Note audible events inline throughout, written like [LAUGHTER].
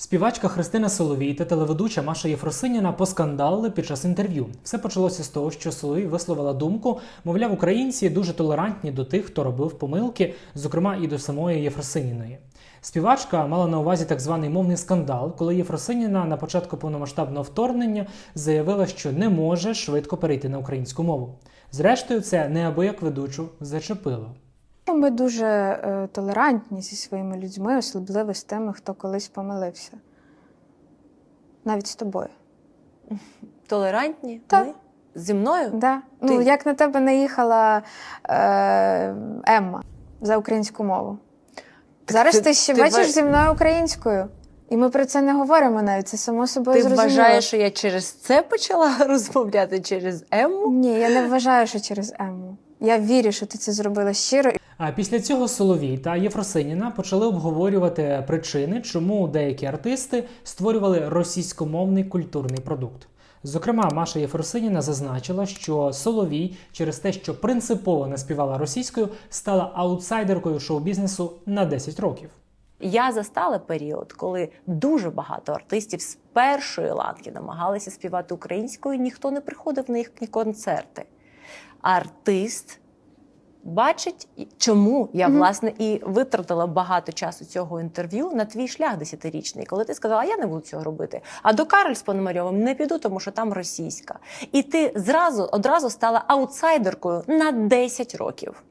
Співачка Христина Соловій та телеведуча Маша Єфросиніна поскандалили під час інтерв'ю. Все почалося з того, що Соловій висловила думку, мовляв, українці дуже толерантні до тих, хто робив помилки, зокрема і до самої Єфросиніної. Співачка мала на увазі так званий мовний скандал, коли Єфросиніна на початку повномасштабного вторгнення заявила, що не може швидко перейти на українську мову. Зрештою, це неабияк ведучу зачепило. Ми дуже е, толерантні зі своїми людьми, особливо з тими, хто колись помилився. Навіть з тобою. Толерантні? Так. Зі мною? Да? Ну, як на тебе наїхала е, Емма за українську мову. Зараз ти- ти, ще ти бачиш ва- зі мною українською. І ми про це не говоримо навіть. Це само собою Ти зрозуміло. вважаєш, що я через це почала [LAUGHS] розмовляти через Ему? Ні, я не вважаю, що через Емму. Я вірю, що ти це зробила щиро. А після цього Соловій та Єфросиніна почали обговорювати причини, чому деякі артисти створювали російськомовний культурний продукт. Зокрема, Маша Єфросиніна зазначила, що Соловій через те, що принципово не співала російською, стала аутсайдеркою шоу-бізнесу на 10 років. Я застала період, коли дуже багато артистів з першої ланки намагалися співати українською, ніхто не приходив на їхні концерти. Артист бачить, чому я власне і витратила багато часу цього інтерв'ю на твій шлях десятирічний, коли ти сказала, я не буду цього робити. А до Кароль з Пономарьовим не піду, тому що там російська. І ти зразу одразу стала аутсайдеркою на 10 років.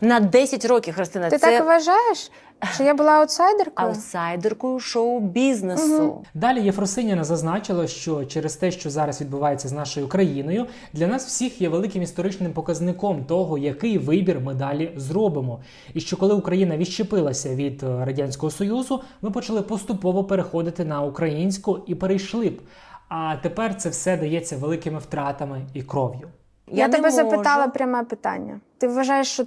На 10 років, Христина, Ти це так вважаєш, що я була аутсайдеркою? аутсайдеркою шоу-бізнесу. Мгм. Далі Єфросиніна зазначила, що через те, що зараз відбувається з нашою країною, для нас всіх є великим історичним показником того, який вибір ми далі зробимо. І що коли Україна відщепилася від е, радянського союзу, ми почали поступово переходити на українську і перейшли б. А тепер це все дається великими втратами і кров'ю. Я, не тебе можу. запитала пряме питання. Ти вважаєш, що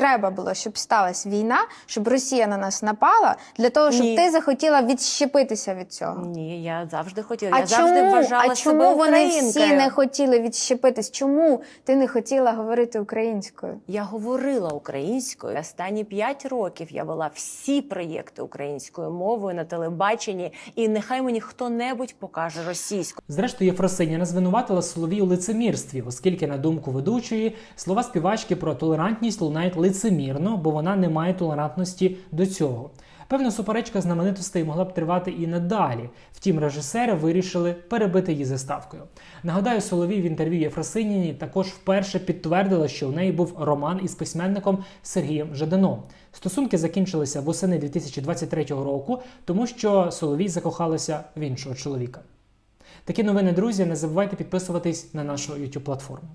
треба було, щоб сталася війна, щоб Росія на нас напала, для того, щоб Ні. ти захотіла відщепитися від цього? Ні, я завжди хотіла. А я завжди вважала а чому себе вони всі українкою. не хотіли відщепитись? Чому ти не хотіла говорити українською? Я говорила українською. Останні п'ять років я вела всі проєкти українською мовою на телебаченні, і нехай мені хто-небудь покаже російською. Зрештою, Єфросиніна звинуватила Соловій у лицемірстві, оскільки, на думку ведучої, слова співачки про толерантність лунають лицемірно, бо вона не має толерантності до цього. Певна суперечка знаменитостей могла б тривати і надалі. Втім, режисери вирішили перебити її заставкою. Нагадаю, Соловій в інтерв'ю Єфросиніні також вперше підтвердила, що у неї був роман із письменником Сергієм Жаданом. Стосунки закінчилися восени 2023 року, тому що Соловій закохалася в іншого чоловіка. Такі новини, друзі. Не забувайте підписуватись на нашу YouTube платформу.